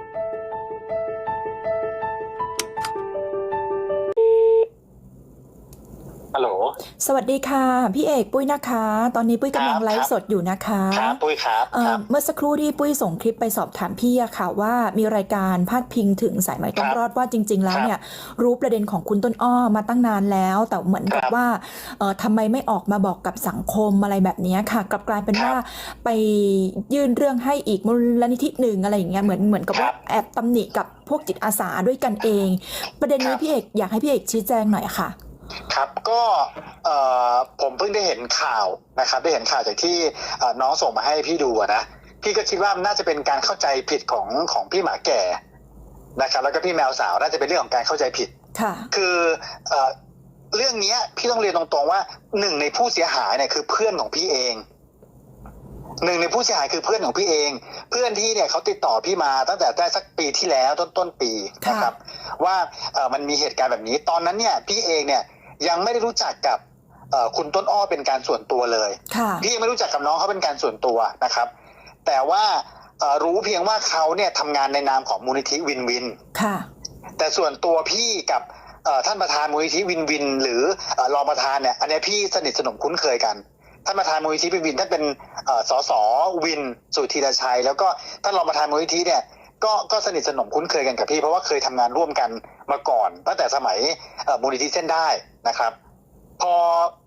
thank you ฮัลโหล สวัสดีค่ะ พี่เอกปุ้ยนะคะ ตอนนี้ปุ้ยกำลังครับไลฟ์สดอยู่นะคะครับปุ้ยครับเอ่คอรับเมื่อสักครู่ที่ปุ้ยส่งคลิปไปสอบถามพี่อะค่ะว่ามีรายการพาดพิงถึงสายไหมต้องครับรอดว่าจริง ๆ แล้วครับเนี่ยรู้ประเด็นของคุณต้นอ้อมาตั้งนานแล้ว แต่เหมือนกับครับว่าเอ่อทำไมไม่ออกมาบอกกับสังคมอะไรแบบเนี้ยค่ะกลับกลายเป็นครับว่าไปยื่นเรื่องให้อีกมูลนิธิหนึ่งอะไรอย่างเงี้ยเหมือนเหมือนกับครัว่าบแอบตำหนิกับพวกจิตอาสาด้วยกันเอง ประเด็นนี้ครับพี่เอกอยากให้พี่เอกชี้แจงหน่อยค่ะ ครับก็เอ่อผมเพิ่งได้เห็นข่าวนะครับ ได้เห็นข่าวจากที่เอ่อน้องส่งมาให้พี่ดูอะนะพี่ก็คิดว่ามันน่าจะเป็นการเข้าใจผิดของของพี่หมาแก่นะครับแล้วก็พี่แมวสาวน่าจะเป็นเรื่องของการเข้าใจผิดค่ะคือเอ่อเรื่องเนี้ยพี่ต้องเรียนตรงๆว่าหนึ่งในผู้เสียหายเนี่ยคือเพื่อนของพี่เองหนึ่งในผู้เสียหายคือเพื่อนของพี่เอง เพื่อนที่เนี่ยเขาติดต่อพี่มาตั้งแต่ได้สักปีที่แล้วต้นต้นๆปีนะครับ ว่าเอ่อมันมีเหตุการณ์แบบนี้ตอนนั้นเนี่ยพี่เองเนี่ย ยังไม่ได้รู้จักกับเอ่อคุณต้นอ้อเป็นการส่วนตัวเลยค่ะพี่ยังไม่รู้จักกับน้องเขาเป็นการส่วนตัวนะครับ แต่ว่าเอ่อรู้เพียงว่าเขาเนี่ยทำงานในนามของมูลนิธิวินวินค่ะ แต่ส่วนตัวพี่กับเอ่อท่านประธานมูลนิธิวินวิน หรือเอ่อรองประธานเนี่ยอันเนี้ยพี่สนิทสนมคุ้นเคยกันท่านประธานมูลนิธิวินวินท่านเป็นเอ่อสสวินสุธีรชัย แล้วก็ท่านรองประธานมูลนิธิเนี่ยก็ก็สนิทสนมคุ้นเคยกันกับพี่เพราะว่าเคยทำงานร่วมกัน มาก่อน ตั้งแต่สมัยเอ่อมูลนิธิเส้นได้นะครับพอ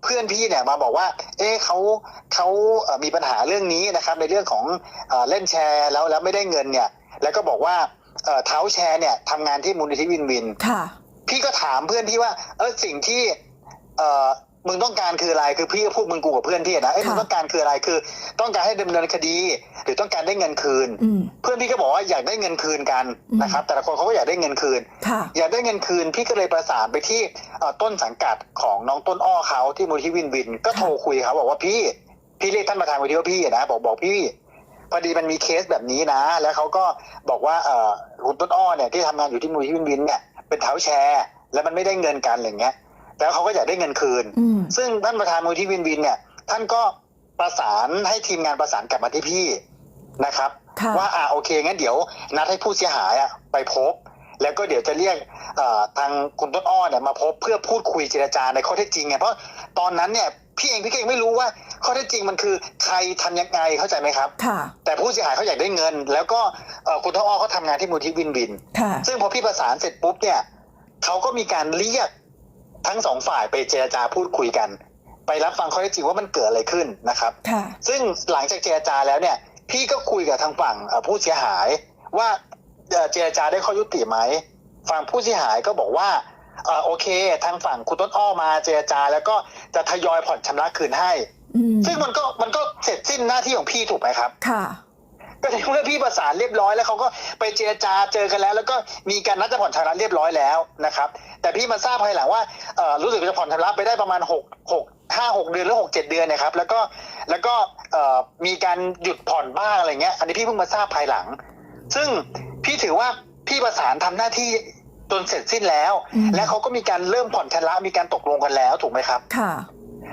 เพื่อนพี่เนี่ยมาบอกว่า เอ๊ะเขาเขาเอ่อมีปัญหาเรื่องนี้นะครับ ในเรื่องของเอ่อเล่นแชร์แล้วแล้วไม่ได้เงินเนี่ย แล้วก็บอกว่าเอ่อเท้าแชร์เนี่ยทำงานที่มูลนิธิวินวิน ค่ะ พี่ก็ถามเพื่อนพี่ว่า เออสิ่งที่เออ มึงต้องการคืออะไรคือพี่ก็พูดมึงกูกับเพื่อนพี่อะนะเอ้ยค่ะมึงต้องการคืออะไรคือ ต้องการให้ดำเนินคดี หรือต้องการได้เงินคืนอืมเพื่อนพี่ก็บอกว่าอยากได้เงินคืนกันอืมนะครับ แต่ละคนเขาก็อยากได้เงินคืนค่ะอยากได้เงินคืน พี่ก็เลยประสานไปที่เอ่อต้นสังกัดของน้องต้นอ้อเขาที่มูลที่วินวิน ก็โทรคุยเขาบอกว่าพี่ พี่เรียกท่านประธานมูลที่ว่าพี่อะนะบอกบอกพี่พอดีมันมีเคสแบบนี้นะ แล้วเขาก็บอกว่าเอ่อคุณต้นอ้อเนี่ยที่ทำงานอยู่ที่มูลที่วินวินเนี่ยเป็นเท้าแชร์ แล้วมันไม่ได้เงินกันอะไรเงี้ย แล้วเขาก็อยากได้เงินคืนอืมซึ่งท่านประธานมูลที่วินวินเนี่ย ท่านก็ประสานให้ทีมงานประสานกลับมาที่พี่นะครับค่ะว่าอ่าโอเคงั้นเดี๋ยว นัดให้ผู้เสียหายอะไปพบ แล้วก็เดี๋ยวจะเรียกเอ่อทางคุณต้นอ้อเนี่ยมาพบเพื่อพูดคุยเจรจาในข้อเท็จจริงไงเพราะตอนนั้นเนี่ยพี่เองพี่ก็ยังไม่รู้ว่าข้อเท็จจริงมันคือใครทำยังไงเข้าใจไหมครับค่ะแต่ผู้เสียหายเขาอยากได้เงิน แล้วก็เอ่อคุณต้นอ้อเขาทำงานที่มูลที่วินวินค่ะซึ่งพอพี่ประสานเสร็จปุ๊บเนี่ยเขาก็มีการเรียก ทั้งสองฝ่ายไปเจรจาพูดคุยกัน ไปรับฟังข้อเท็จจริงว่ามันเกิดอะไรขึ้นนะครับค่ะซึ่งหลังจากเจรจาแล้วเนี่ย พี่ก็คุยกับทางฝั่งเอ่อผู้เสียหายว่าเอ่อเจรจาได้ข้อยุติไหมฝั่งผู้เสียหายก็บอกว่าเอ่อโอเค ทางฝั่งคุณต้นอ้อมาเจรจา แล้วก็จะทยอยผ่อนชำระคืนให้อืมซึ่งมันก็มันก็เสร็จสิ้นหน้าที่ของพี่ถูกไหมครับ ค่ะ ก็ในเมื่อพี่ประสานเรียบร้อยแล้วเขาก็ไปเจรจาเจอกันแล้ว แล้วก็มีการนัดจะผ่อนชำระเรียบร้อยแล้วนะครับ แต่พี่มาทราบภายหลังว่าเอ่อรู้สึกจะผ่อนชำระไปได้ประมาณหกหกห้าหกเดือนหรือหกเจ็ดเดือนนะครับ แล้วก็แล้วก็เอ่อมีการหยุดผ่อนบ้างอะไรเงี้ย อันนี้พี่เพิ่งมาทราบภายหลัง ซึ่งพี่ถือว่าพี่ประสานทำหน้าที่จนเสร็จสิ้นแล้วอืมและเขาก็มีการเริ่มผ่อนชำระมีการตกลงกันแล้วถูกไหมครับ ค่ะ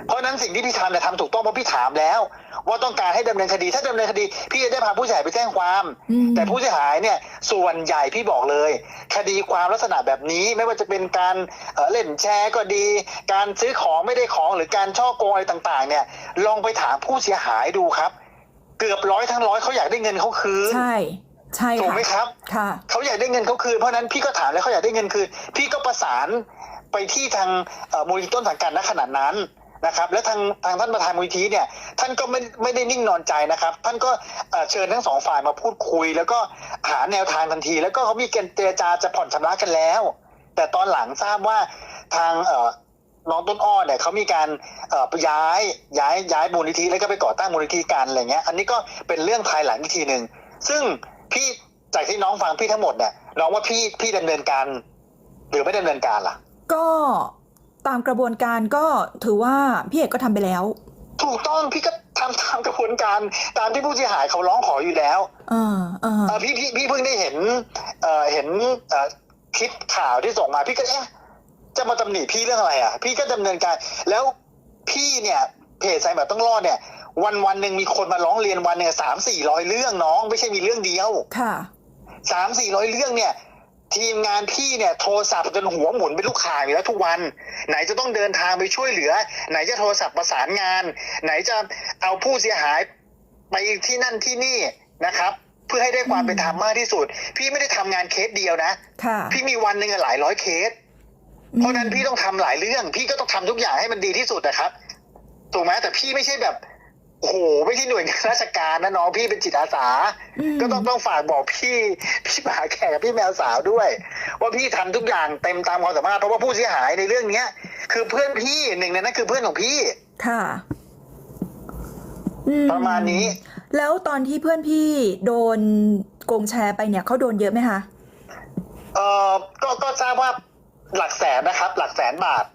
เพราะฉะนั้นสิ่งที่พี่ทำเนี่ยทำถูกต้องเพราะพี่ถามแล้ว ว่าต้องการให้ดำเนินคดี ถ้าดำเนินคดี พี่จะได้พาผู้เสียหายไปแจ้งความอืมแต่ผู้เสียหายเนี่ยส่วนใหญ่พี่บอกเลย คดีความลักษณะแบบนี้ไม่ว่าจะเป็นการเอ่อเล่นแชร์ก็ดี การซื้อของไม่ได้ของหรือการช่อโกงอะไรต่างๆ เนี่ยลองไปถามผู้เสียหายดูครับ เกือบร้อยทั้งร้อยเขาอยากได้เงินเขาคืนใช่ใช่ถูกค่ะไหมครับค่ะเขาอยากได้เงินเขาคืนเพราะฉะนั้นพี่ก็ถามแล้วเขาอยากได้เงินคืนพี่ก็ประสานไปที่ทางเอ่อมูลนิธิต้นสังกัดณขณะนั้น นะครับ และทางทางท่านประธานมูลนิธิเนี่ย ท่านก็ไม่ไม่ได้นิ่งนอนใจนะครับ ท่านก็เชิญทั้งสองฝ่ายมาพูดคุย แล้วก็หาแนวทางทันที แล้วก็เขามีเการเจรจาจะผ่อนชำระกันแล้ว แต่ตอนหลังทราบว่าทางเน้องต้นอ้อเนี่ยเขามีการย้ายย้ายย้ายมูลนิธิแล้วก็ไปก่อตั้งมูลนิธิกันอะไรเงี้ย อันนี้ก็เป็นเรื่องภายหลังอีกทีหนึ่งซึ่งพี่จากที่น้องฟังพี่ทั้งหมดเนี่ยน้องว่าพี่พี่ดำเนินการ หรือไม่ดำเนินการล่ะ ก็ ตามกระบวนการก็ถือว่าพี่เอกก็ทำไปแล้ว ถูกต้องพี่ก็ทำตามกระบวนการตามที่ผู้เสียหายเขาร้องขออยู่แล้วเออเออเอ่อพี่พี่พี่เพิ่งได้เห็นเอ่อเห็นเอ่อคลิปข่าวที่ส่งมาพี่ก็เอ๊ะจะมาตำหนิพี่เรื่องอะไรอะ พี่ก็ดำเนินการ แล้วพี่เนี่ยเพจสายแบบต้องรอดเนี่ย วันวันหนึ่งมีคนมาร้องเรียนวันเนี่ยสามสี่ร้อยเรื่องน้อง ไม่ใช่มีเรื่องเดียวค่ะสามสี่ร้อยเรื่องเนี่ย ทีมงานพี่เนี่ยโทรศัพท์จนหัวหมุนเป็นลูกข่างอยู่แล้วทุกวัน ไหนจะต้องเดินทางไปช่วยเหลือ ไหนจะโทรศัพท์ประสานงาน ไหนจะเอาผู้เสียหายไปที่นั่นที่นี่นะครับ เพื่อให้ได้ความเป็นธรรมมากที่สุด พี่ไม่ได้ทำงานเคสเดียวนะค่ะพี่มีวันหนึ่งอะหลายร้อยเคส เพราะฉะนั้นพี่ต้องทำหลายเรื่อง พี่ก็ต้องทำทุกอย่างให้มันดีที่สุดนะครับถูกไหมแต่พี่ไม่ใช่แบบ โอ้โหไม่ใช่หน่วยงานราชการนะน้องพี่เป็นจิตอาสาอืมก็ต้องต้องฝากบอกพี่พี่หมาแขกกับพี่แมวสาวด้วย ว่าพี่ทำทุกอย่างเต็มตามความสามารถเพราะว่าผู้เสียหายในเรื่องเนี้ย คือเพื่อนพี่หนึ่งในนั้นคือเพื่อนของพี่ ค่ะอืประมาณนี้ แล้วตอนที่เพื่อนพี่โดนโกงแชร์ไปเนี่ยเขาโดนเยอะไหมคะเอ่อก็ก็ทราบว่าหลักแสนนะครับ หลักแสนบาท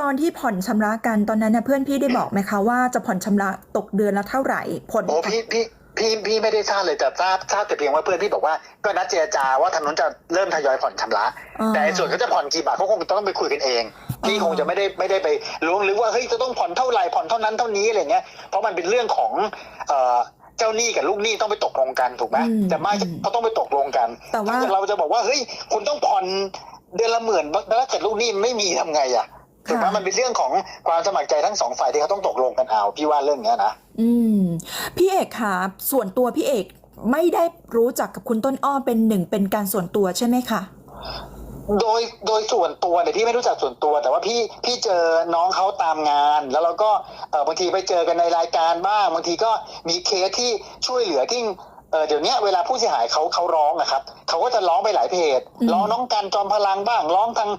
ตอนที่ผ่อนชำระกันตอนนั้นนะเพื่อนพี่ได้บอกไหมคะว่าจะผ่อนชำระตกเดือนละเท่าไหร่ผลโอ้พี่พี่พี่พี่ไม่ได้ทราบเลยแต่ทราบทราบแต่เพียงว่าเพื่อนพี่บอกว่าก็นัดเจรจาว่าทางนู้นจะเริ่มทยอยผ่อนชำระอ่าแต่ไอ้ส่วนเขาจะผ่อนกี่บาทเขาคงต้องไปคุยกันเองพี่อ่าคงจะไม่ได้ไม่ได้ไปล้วงลึกว่าเฮ้ยจะต้องผ่อนเท่าไหร่ผ่อนเท่านั้นเท่านี้อะไรเงี้ยเพราะมันเป็นเรื่องของเอ่อเจ้าหนี้กับลูกหนี้ต้องไปตกลงกันถูกไหมอืมแต่ไม่อืมเขาต้องไปตกลงกันแต่ว่าถ้เกิดเราจะบอกว่าเฮ้ยคุณต้องผ่อนเดือนละหมื่นแล้วถ้าเกิดลูกหนี้ไม่มีทำไงอะ ถูกไหมมันเป็นเรื่องของความสมัครใจทั้งสองฝ่ายที่เขาต้องตกลงกันเอา พี่ว่าเรื่องเนี้ยนะอืม พี่เอกค่ะ ส่วนตัวพี่เอกไม่ได้รู้จักกับคุณต้นอ้อเป็นหนึ่งเป็นการส่วนตัวใช่ไหมคะโดยโดยส่วนตัวเนี่ยพี่ไม่รู้จักส่วนตัว แต่ว่าพี่พี่เจอน้องเขาตามงาน แล้วเราก็เออบางทีไปเจอกันในรายการบ้างบางทีก็มีเคสที่ช่วยเหลือที่เออเดี๋ยวเนี้ยเวลาผู้เสียหายเขาเขาร้องนะครับเขาก็จะร้องไปหลายเพจอืมร้องน้องกันจอมพลังบ้างร้องทาง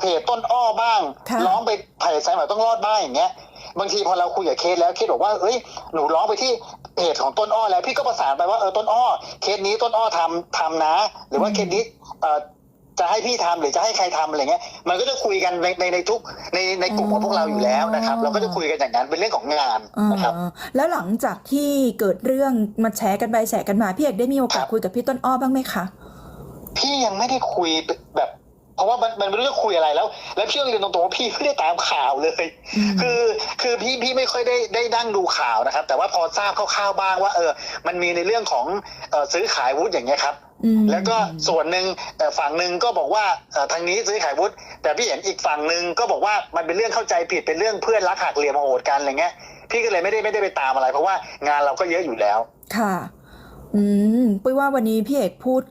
เพจต้นอ้อบ้างค่ะร้องไปไผ่สายใหม่ต้องรอดบ้างอย่างเงี้ยบางทีพอเราคุยกับเคสแล้วเคสบอกว่าเอ้ยหนูร้องไปที่เพจของต้นอ้อแล้วพี่ก็ประสานไปว่าเออต้นอ้อเคสนี้ต้นอ้อทำทำนะ หรือว่าเคสนี้เออจะให้พี่ทำหรือจะให้ใครทำอะไรเงี้ย มันก็จะคุยกันในในในทุกในในกลุ่มของพวกเราอยู่แล้วนะครับ เราก็จะคุยกันอย่างนั้นเป็นเรื่องของงานอ่านะครับแล้วหลังจากที่เกิดเรื่องมาแชร์กันไปแชร์กันมาพี่เอกได้มีโอกาสครับคุยกับพี่ต้นอ้อบ้างไหมคะพี่ยังไม่ได้คุยแบบ เพราะว่ามันมันไม่รู้จะคุยอะไรแล้ว แล้วพี่ต้องเรียนตรงๆว่าพี่ไม่ได้ตามข่าวเลยอืมคือคือพี่พี่ไม่ค่อยได้ได้ดั้งดูข่าวนะครับ แต่ว่าพอทราบคร่าวๆบ้างว่า เออ มันมีในเรื่องของเออซื้อขายวุฒิอย่างเงี้ยครับอืมแล้วก็ส่วนหนึ่งเอ่อฝั่งหนึ่งก็บอกว่าเอ่อทางนี้ซื้อขายวุฒิแต่พี่เห็นอีกฝั่งหนึ่งก็บอกว่ามันเป็นเรื่องเข้าใจผิดเป็นเรื่องเพื่อนรักหักเหลี่ยมโหดกันอะไรเงี้ยพี่ก็เลยไม่ได้ไม่ได้ไปตามอะไร เพราะว่างานเราก็เยอะอยู่แล้ว ค่ะ อืมปุ้ยว่าวันนี้พี่เอกพูด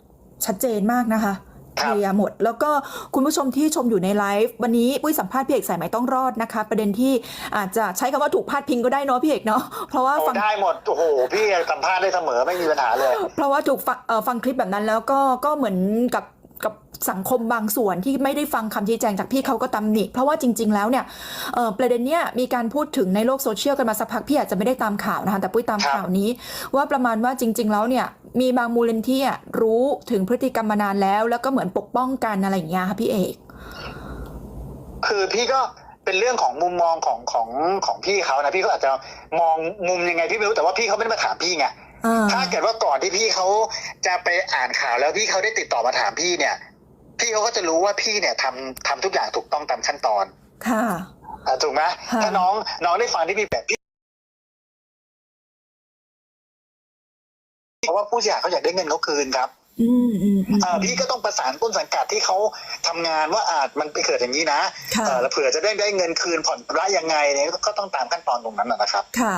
ชัดเจนมากนะคะค เครับลียร์หมด แล้วก็คุณผู้ชมที่ชมอยู่ในไลฟ์วันนี้ปุ้ยสัมภาษณ์พี่เอกสายไหมต้องรอดนะคะ ประเด็นที่อาจจะใช้คำว่าถูกพาดพิงก็ได้เนาะพี่เอกเนาะเพราะว่าเอาฟังได้หมดโอ้โหพี่สัมภาษณ์ได้เสมอไม่มีปัญหาเลย เพราะว่าถูกฟังเอ่อฟังคลิปแบบนั้นแล้วก็ก็เหมือนกับกับ สังคมบางส่วนที่ไม่ได้ฟังคำชี้แจงจากพี่เขาก็ตำหนิ เพราะว่าจริง ๆ แล้วเนี่ยเอ่อประเด็นเนี้ยมีการพูดถึงในโลกโซเชียลกันมาสักพักพี่อาจจะไม่ได้ตามข่าวนะคะแต่ปุ้ยตามครับข่าวนี้ ว่าประมาณว่าจริง ๆ แล้วเนี่ยมีบางมูลนิธิอะรู้ถึงพฤติกรรมมานานแล้ว แล้วก็เหมือนปกป้องกันอะไรอย่างเงี้ยค่ะพี่เอก คือพี่ก็เป็นเรื่องของมุมมองของของของพี่เขานะพี่เขาอาจจะมองมุมยังไงพี่ไม่รู้แต่ว่าพี่เขาไม่ได้มาถามพี่ไงอ่าถ้าเกิดว่าก่อนที่พี่เขาจะไปอ่านข่าวแล้วพี่เขาได้ติดต่อมาถามพี่เนี่ย พี่เขาก็จะรู้ว่าพี่เนี่ยทำทำทุกอย่างถูกต้องตามขั้นตอน ค่ะ อะถูกไหมค่ะ ถ้าน้องน้องได้ฟังที่พี่แบบพี่เพราะว่าผู้เสียหายเขาอยากได้เงินเขาคืนครับอืมอืมอืมอ่าพี่ก็ต้องประสานต้นสังกัดที่เขาทำงานว่าอาจมันไปเกิดอย่างนี้นะค่ะ เออแล้วเผื่อจะได้ได้เงินคืนผ่อนระยังไงเนี่ยก็ต้องตามขั้นตอนตรงนั้นนะนะครับ ค่ะ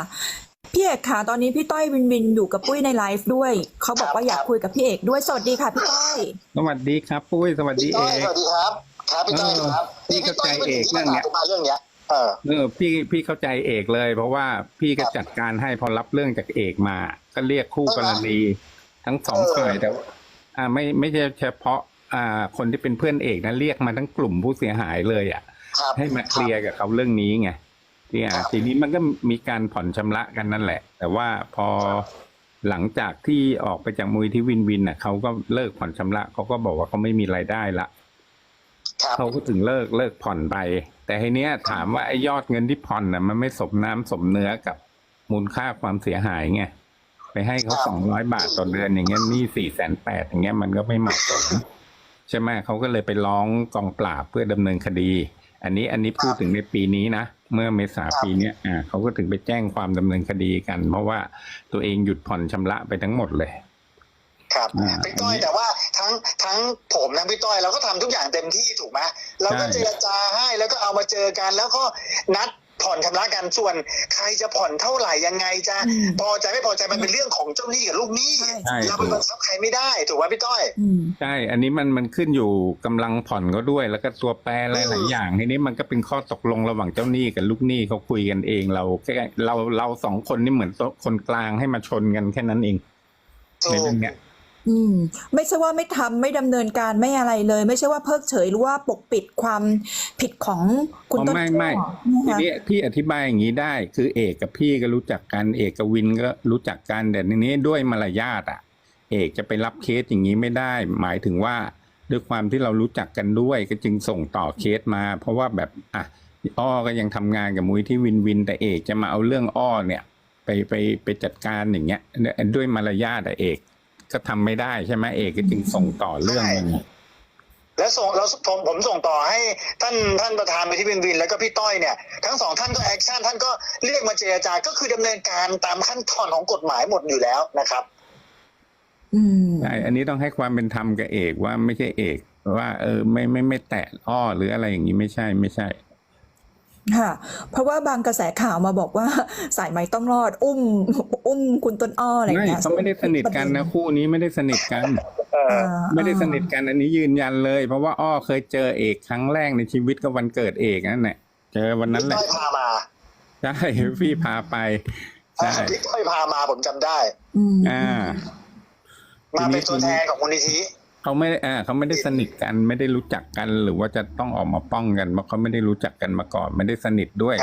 พี่เอกค่ะ ตอนนี้พี่ต้อยวินวินอยู่กับปุ้ยในไลฟ์ด้วย เขาบอกว่าอยากคุยกับพี่เอกด้วย สวัสดีค่ะพี่ต้อย สวัสดีครับปุ้ยสวัสดีพี่เอต้อยก สวัสดีครับครับพี่ต้อยครับเออพี่เข้าใจเอกเรื่องเนี้ยพี่ต้ยเป็นที่มาเรื่องเนี้ยเออเออพี่พี่เข้าใจเอกเลย เพราะว่าพี่ก็จัดการให้พอรับเรื่องจากเอกมา ก็เรียกคู่กรณีทั้งสองเออฝ่ายแต่ว่าอ่าไม่ไม่ใช่เฉพาะอ่าคนที่เป็นเพื่อนเอกนะเรียกมาทั้งกลุ่มผู้เสียหายเลยอะ ครับให้มาเคลียร์กับเขาเรื่องนี้ไง เนี่ยครับทีนี้มันก็มีการผ่อนชำระกันนั่นแหละ แต่ว่าพอหลังจากที่ออกไปจากมูลที่วินวินน่ะเขาก็เลิกผ่อนชำระเขาก็บอกว่าเขาไม่มีรายได้ละครับเขาก็ถึงเลิกเลิกผ่อนไป แต่ทีเนี้ยถามว่าไอ้ยอดเงินที่ผ่อนน่ะมันไม่สมน้ำสมเนื้อกับมูลค่าความเสียหายไงไปให้เขาสองร้อยบาทต่อเดือนอย่างเงี้ยหนี่สี่แสนแปดอย่างเงี้ยมันก็ไม่เหมาะสมใช่ไหมเขาก็เลยไปร้องกองปราบเพื่อดำเนินคดี อันนี้อันนี้พูดถึงในปีนี้นะ เมื่อเมษาปีเนี้ยอ่าเขาก็ถึงไปแจ้งความดำเนินคดีกัน เพราะว่าตัวเองหยุดผ่อนชำระไปทั้งหมดเลย ครับอ่าพี่ต้อยแต่ว่าทั้งทั้งผมทั้งพี่ต้อยเราก็ทำทุกอย่างเต็มที่ถูกไหมเราก็ใช่เจรจาให้แล้วก็เอามาเจอกัน แล้วก็นัด ผ่อนชำระกันส่วนใครจะผ่อนเท่าไหร่ยังไงจะอืมพอใจไม่พอใจมันเป็นเรื่องของเจ้าหนี้กับลูกหนี้ใช่ใช่เราไปบังคับใครไม่ได้ถูกไหมพี่ต้อยอืมใช่อันนี้มันมันขึ้นอยู่กำลังผ่อนเขาด้วย แล้วก็ตัวแปรหลายๆอย่างทีนี้มันก็เป็นข้อตกลงระหว่างเจ้าหนี้กับลูกหนี้เขาคุยกันเองเราแค่เราเราสองคนนี่เหมือนคนกลางให้มาชนกันแค่นั้นเองถูในกเรื่องเนี้ย อืมไม่ใช่ว่าไม่ทำไม่ดำเนินการไม่อะไรเลย ไม่ใช่ว่าเพิกเฉยหรือว่าปกปิดความผิดของคุณอ๋อต้นไม่ข้อไม่นะทีคะนี้พี่อธิบายอย่างนี้ได้ คือเอกกับพี่ก็รู้จักกันเอกกับวินก็รู้จักกันแต่ทีนี้ด้วยมารยาทอะ เอกจะไปรับเคสอย่างนี้ไม่ได้ หมายถึงว่าด้วยความที่เรารู้จักกันด้วยก็จึงส่งต่อเคสมา เพราะว่าแบบอะอ้อก็ยังทำงานกับมุ้ยที่วินวิน แต่เอกจะมาเอาเรื่องอ้อเนี่ย ไปไปไปจัดการอย่างเงี้ยด้วยมารยาทอะเอก ก็ทำไม่ได้ใช่ไหมเอกก็จึงส่งต่อเรื่องมันแล้วส่งแล้วผมผมส่งต่อให้ท่านท่านประธานไปที่วินวิน แล้วก็พี่ต้อยเนี่ยทั้งสองท่านก็แอคชั่นท่านก็เรียกมาเจรจาก็คือดำเนินการตามขั้นตอนของกฎหมายหมดอยู่แล้วนะครับ อืม ใช่อันนี้ต้องให้ความเป็นธรรมกับเอกว่าไม่ใช่เอก ว่า เออไม่ไม่ไม่แตะอ้อหรืออะไรอย่างนี้ไม่ใช่ไม่ใช่ ค่ะเพราะว่าบางกระแสข่าวมาบอกว่าสายไหมต้องรอด อุ้ม อุ้มคุณต้นอ้ออะไรอย่างไม่เงี้ยเขาไม่ได้สนิทกันนะคู่นี้ไม่ได้สนิทกันเอออ่าไม่ได้สนิทกันอันนี้ยืนยันเลย เพราะว่าอ้อเคยเจอเอกครั้งแรกในชีวิตก็วันเกิดเอกนั่นแหละเจอวันนั้นพี่แหละต้อยพามาใช่พี่พาไปใช่พี่ต้อยพามาผมจำได้อืมอ่า มาเป็นตัวแทนของมูลนิธิ เขาไม่เอ่าเขาไม่ได้สนิทกันไม่ได้รู้จักกัน หรือว่าจะต้องออกมาป้องกันเพราะเขาไม่ได้รู้จักกันมาก่อน ไม่ได้สนิทด้วย